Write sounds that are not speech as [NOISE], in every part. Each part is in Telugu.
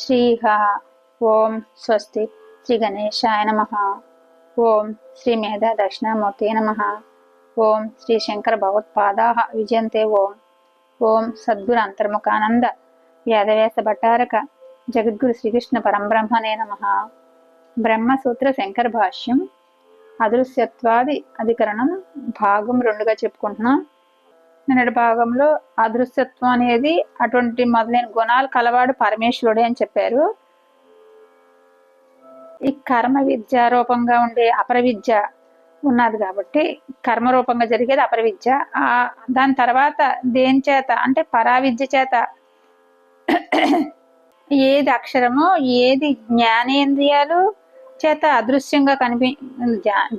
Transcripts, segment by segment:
శ్రీహ. ఓం స్వస్తి. శ్రీ గణేశాయ నమ. ఓం శ్రీ మేధా దక్షిణామూర్తి నమ. ఓం శ్రీ శంకర భగవత్పాదా విజయంతే ఓం. ఓం సద్గురు అంతర్ముఖానంద వేదవ్యాస భట్టారక జగద్గురు శ్రీకృష్ణ పరంబ్రహ్మనే నమ. బ్రహ్మసూత్ర శంకర భాష్యం అదృశ్యత్వాది అధికరణం భాగం రెండుగా చెప్పుకుంటున్నాం. నిన్నటి భాగంలో అదృశ్యత్వం అనేది అటువంటి మొదలైన గుణాలు కలవాడు పరమేశ్వరుడే అని చెప్పారు. ఈ కర్మ విద్య రూపంగా ఉండే అపర విద్య ఉన్నది కాబట్టి కర్మ రూపంగా జరిగేది అపర విద్య ఆ దాని తర్వాత దేని చేత? అంటే పరావిద్య చేత. ఏది అక్షరమో ఏది జ్ఞానేంద్రియాలు చేత అదృశ్యంగా కనిపి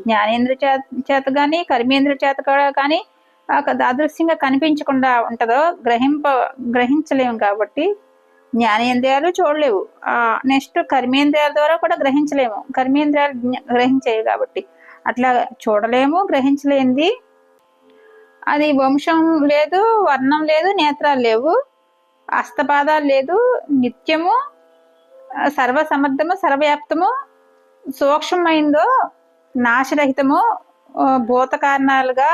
జ్ఞానేంద్ర చేత చేత కానీ కర్మేంద్ర చేత కూడా కానీ అదృశ్యంగా కనిపించకుండా ఉంటుందో గ్రహింప గ్రహించలేము కాబట్టి జ్ఞానేంద్రియాలు చూడలేవు. నెక్స్ట్ కర్మేంద్రియాల ద్వారా కూడా గ్రహించలేము. కర్మేంద్రియాలు గ్రహించేవి కాబట్టి అట్లా చూడలేము గ్రహించలేనిది అది వంశం లేదు వర్ణం లేదు నేత్రాలు లేవు అస్తపాదాలు లేదు నిత్యము సర్వసమర్థము సర్వవ్యాప్తము సూక్ష్మమైందో నాశరహితము భూత కారణాలుగా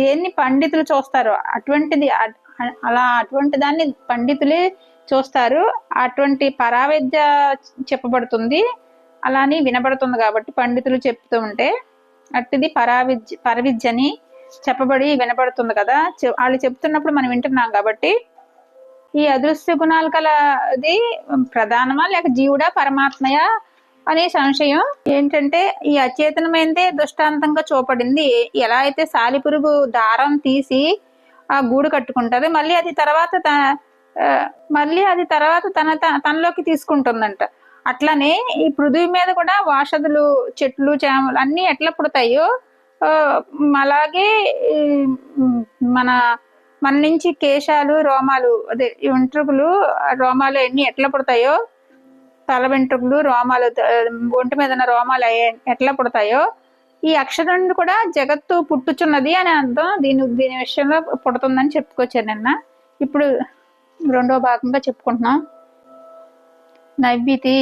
దేన్ని పండితులు చూస్తారు? అటువంటిది అలా అటువంటి దాన్ని పండితులే చూస్తారు. అటువంటి పరావిద్య చెప్పబడుతుంది. అలాని వినబడుతుంది కాబట్టి పండితులు చెప్తూ ఉంటే అట్టిది పరావిద్య పరవిద్యని చెప్పబడి వినబడుతుంది కదా. వాళ్ళు చెప్తున్నప్పుడు మనం వింటున్నాం కాబట్టి ఈ అదృశ్య గుణాలు కలది ప్రధానమా లేక జీవుడా పరమాత్మయా అనే సంశయం ఏంటంటే ఈ అచేతనమైనదే దృష్టాంతంగా చూపడింది ఎలా అయితే సాలిపురుగు దారం తీసి ఆ గూడు కట్టుకుంటుంది మళ్ళీ అది తర్వాత ఆ, మళ్ళీ అది తర్వాత తన తనలోకి తీసుకుంటుందంట. అట్లనే ఈ పృథ్వీ మీద కూడా వాషధులు చెట్లు చేమలు అన్ని ఎట్లా పుడతాయో అలాగే మన మన నుంచి కేశాలు రోమాలు అదే ఈ వెంట్రుకలు రోమాలు అన్ని ఎట్లా పుడతాయో తల వెంట్రుకలు రోమాలు ఒంటి మీద ఉన్న రోమాలు ఎట్లా పుడతాయో ఈ అక్షరం కూడా జగత్తు పుట్టుచున్నది అని అర్థం. దీని దీని విషయంలో పుడుతుందని చెప్పుకొచ్చాను నిన్న. ఇప్పుడు రెండో భాగంగా చెప్పుకుంటున్నాం. నవ్వితి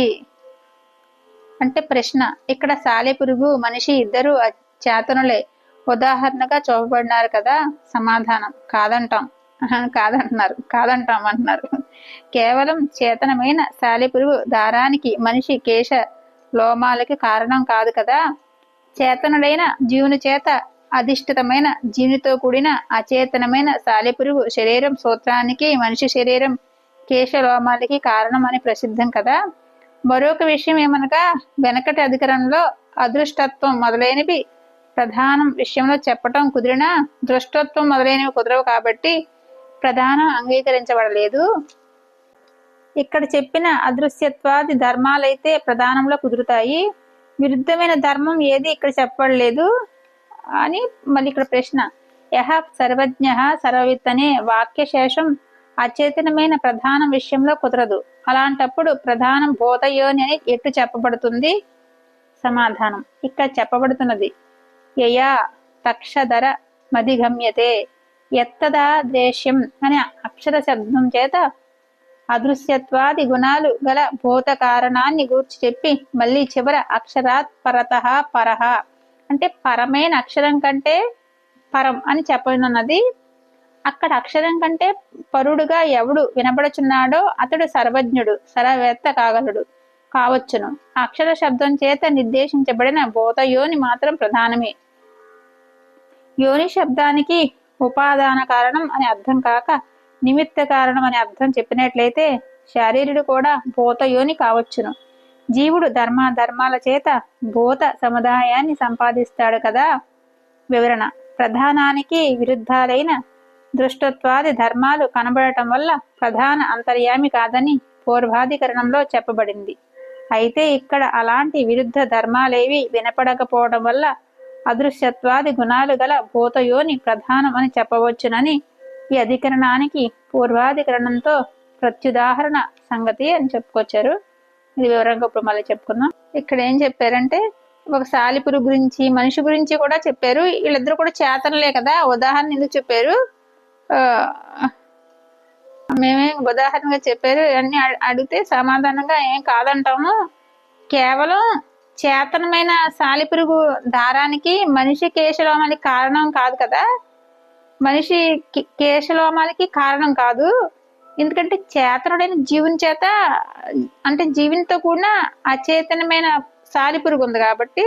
అంటే ప్రశ్న. ఇక్కడ సాలెపురుగు మనిషి ఇద్దరు చేతనులే. ఉదాహరణగా చూపబడినారు కదా సమాధానం. కాదంటాం. [LAUGHS] కాదంటున్నారు. కాదంటాం అంటున్నారు. కేవలం చేతనమైన సాలెపురుగు దారానికి మనిషి కేశ లోమాలకి కారణం కాదు కదా? చేతనుడైన జీవుని చేత అధిష్ఠితమైన జీవునితో కూడిన అచేతనమైన సాలెపురుగు శరీరం సూత్రానికి మనిషి శరీరం కేశలోమాలకి కారణం అని ప్రసిద్ధం కదా? మరొక విషయం ఏమనగా వెనకటి అధికరణలో అదృష్టత్వం మొదలైనవి ప్రధానం విషయంలో చెప్పటం కుదిరినా దృష్టత్వం మొదలైనవి కుదరవు కాబట్టి ప్రధానం అంగీకరించబడలేదు. ఇక్కడ చెప్పిన అదృశ్యత్వాది ధర్మాలైతే ప్రధానంలో కుదురుతాయి. విరుద్ధమైన ధర్మం ఏది ఇక్కడ చెప్పలేదు అని మళ్ళీ ఇక్కడ ప్రశ్న. యహ సర్వజ్ఞ సర్వవిత్ అనే వాక్యశేషం అచేతనమైన ప్రధాన విషయంలో కుదరదు. అలాంటప్పుడు ప్రధానం బోధయోని అని ఎట్టు చెప్పబడుతుంది? సమాధానం. ఇక్కడ చెప్పబడుతున్నది. యయా తక్షధర మధిగమ్యతే. ఎత్తదా ద్రేశ్యం అనే అక్షర శబ్దం చేత అదృశ్యత్వాది గుణాలు గల భూత కారణాన్ని గూర్చి చెప్పి మళ్ళీ చివర అక్షరాత్ పరత పరహ అంటే పరమైన అక్షరం కంటే పరం అని చెప్పనున్నది. అక్కడ అక్షరం కంటే పరుడుగా ఎవడు వినబడుచున్నాడో అతడు సర్వజ్ఞుడు సర్వవేత్త కాగలడు కావచ్చును. అక్షర శబ్దం చేత నిర్దేశించబడిన భూత యోని మాత్రం ప్రధానమే. యోని శబ్దానికి ఉపాదాన కారణం అని అర్థం కాక నిమిత్త కారణం అని అర్థం చెప్పినట్లయితే శారీరుడు కూడా భూత యోని కావచ్చును. జీవుడు ధర్మ ధర్మాల చేత భూత సముదాయాన్ని సంపాదిస్తాడు కదా? వివరణ. ప్రధానానికి విరుద్ధాలైన దృష్టత్వాది ధర్మాలు కనబడటం వల్ల ప్రధాన అంతర్యామి కాదని పూర్వాధికరణంలో చెప్పబడింది. అయితే ఇక్కడ అలాంటి విరుద్ధ ధర్మాలేవి వినపడకపోవడం వల్ల అదృశ్యత్వాది గుణాలు గల భూతయోని ప్రధానం అని చెప్పవచ్చునని ఈ అధికరణానికి పూర్వాధికరణంతో ప్రత్యుదాహరణ సంగతి అని చెప్పుకొచ్చారు. ఇది వివరంగా ఇప్పుడు మళ్ళీ చెప్పుకుందాం. ఇక్కడ ఏం చెప్పారంటే ఒక సాలిపురు గురించి మనిషి గురించి కూడా చెప్పారు. వీళ్ళిద్దరు కూడా చేతనలే కదా. ఉదాహరణ ఎందుకు చెప్పారు? ఆ, మేమే ఉదాహరణగా చెప్పారు. అన్ని అడిగితే సమాధానంగా ఏం కాదంటాము. కేవలం చేతనమైన సాలిపురుగు దారానికి మనిషి కేశలోమాలకి కారణం కాదు కదా. మనిషి కేశలోమాలకి కారణం కాదు. ఎందుకంటే చేతనుడైన జీవుని చేత అంటే జీవునితో కూడిన అచేతనమైన సాలిపురుగు ఉంది కాబట్టి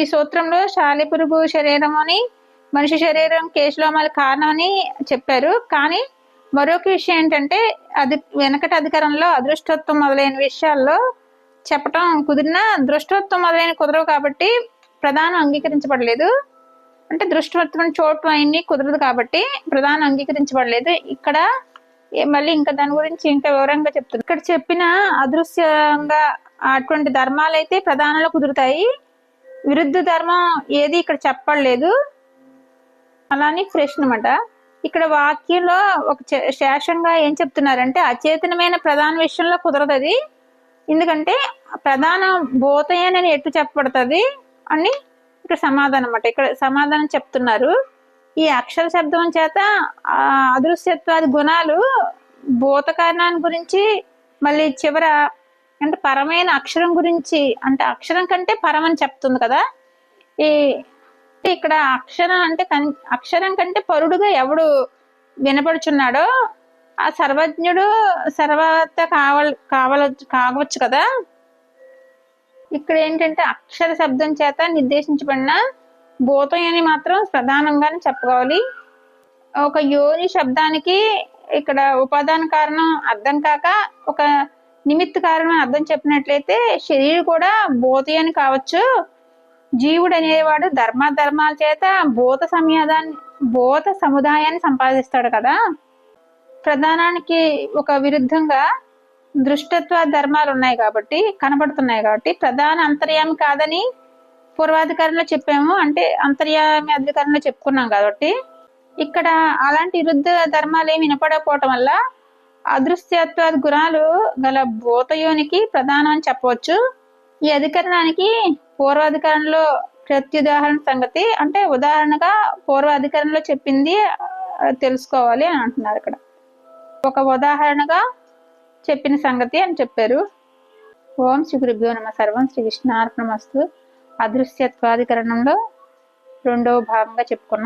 ఈ సూత్రంలో సాలిపురుగు శరీరం అని మనిషి శరీరం కేశలోమాల కారణం అని చెప్పారు. కానీ మరొక విషయం ఏంటంటే అది వెనకటి అధికారంలో అదృష్టత్వం మొదలైన విషయాల్లో చెప్పటం కుదిరిన దృష్టత్వం మొదలైన కుదరవు కాబట్టి ప్రధానం అంగీకరించబడలేదు. అంటే దృష్టత్వం చోటు అన్ని కుదరదు కాబట్టి ప్రధానం అంగీకరించబడలేదు. ఇక్కడ మళ్ళీ ఇంకా దాని గురించి ఇంకా వివరంగా చెప్తుంది ఇక్కడ చెప్పిన అదృశ్యంగా అటువంటి ధర్మాలు అయితే ప్రధానంలో కుదురుతాయి. విరుద్ధ ధర్మం ఏది ఇక్కడ చెప్పలేదు అలానే ప్రశ్న అనమాట ఇక్కడ వాక్యంలో ఒక శేషంగా ఏం చెప్తున్నారంటే అచేతనమైన ప్రధాన విషయంలో కుదరదు అది ఎందుకంటే ప్రధాన భూతయనని ఎట్టు చెప్పబడుతుంది అని ఇక్కడ సమాధానం అన్నమాట. ఇక్కడ సమాధానం చెప్తున్నారు. ఈ అక్షర శబ్దం చేత అదృశ్యత్వాది గుణాలు భూత కారణాన్ని గురించి మళ్ళీ చివర అంటే పరమైన అక్షరం గురించి అంటే అక్షరం కంటే పరమని చెప్తుంది కదా. ఈ ఇక్కడ అక్షరం అంటే అక్షరం కంటే పరుడుగా ఎవడు వినపడుచున్నాడో ఆ సర్వజ్ఞుడు సర్వత కావల్ కావల కావచ్చు కదా. ఇక్కడ ఏంటంటే అక్షర శబ్దం చేత నిర్దేశించబడిన భూతం అని మాత్రం ప్రధానంగానే చెప్పుకోవాలి. ఒక యోని శబ్దానికి ఇక్కడ ఉపాదాన కారణం అర్థం కాక ఒక నిమిత్త కారణం అర్థం చెప్పినట్లయితే శరీరం కూడా భూతయని కావచ్చు. జీవుడు అనేవాడు ధర్మ ధర్మాల చేత భూత సమయాదాన్ని భూత సముదాయాన్ని సంపాదిస్తాడు కదా. ప్రధానానికి ఒక విరుద్ధంగా దృష్టత్వ ధర్మాలు ఉన్నాయి కాబట్టి కనబడుతున్నాయి కాబట్టి ప్రధాన అంతర్యామి కాదని పూర్వాధికారంలో చెప్పాము. అంటే అంతర్యామి అధికారంలో చెప్పుకున్నాం కాబట్టి ఇక్కడ అలాంటి విరుద్ధ ధర్మాలు ఏమి వినపడకపోవటం వల్ల అదృశ్యత్వ గుణాలు గల భూతయోనికి ప్రధానం అని చెప్పవచ్చు. ఈ అధికరణానికి పూర్వాధికారంలో ప్రత్యుదాహరణ సంగతి అంటే ఉదాహరణగా పూర్వాధికారంలో చెప్పింది తెలుసుకోవాలి అని అంటున్నారు ఇక్కడ. ఒక ఉదాహరణగా చెప్పిన సంగతి అని చెప్పారు. ఓం శ్రీ గురుభ్యో నమ సర్వం శ్రీ కృష్ణార్పణమస్తు అదృశ్యత్వాధికరణంలో రెండవ భాగంగా చెప్పుకున్నాం.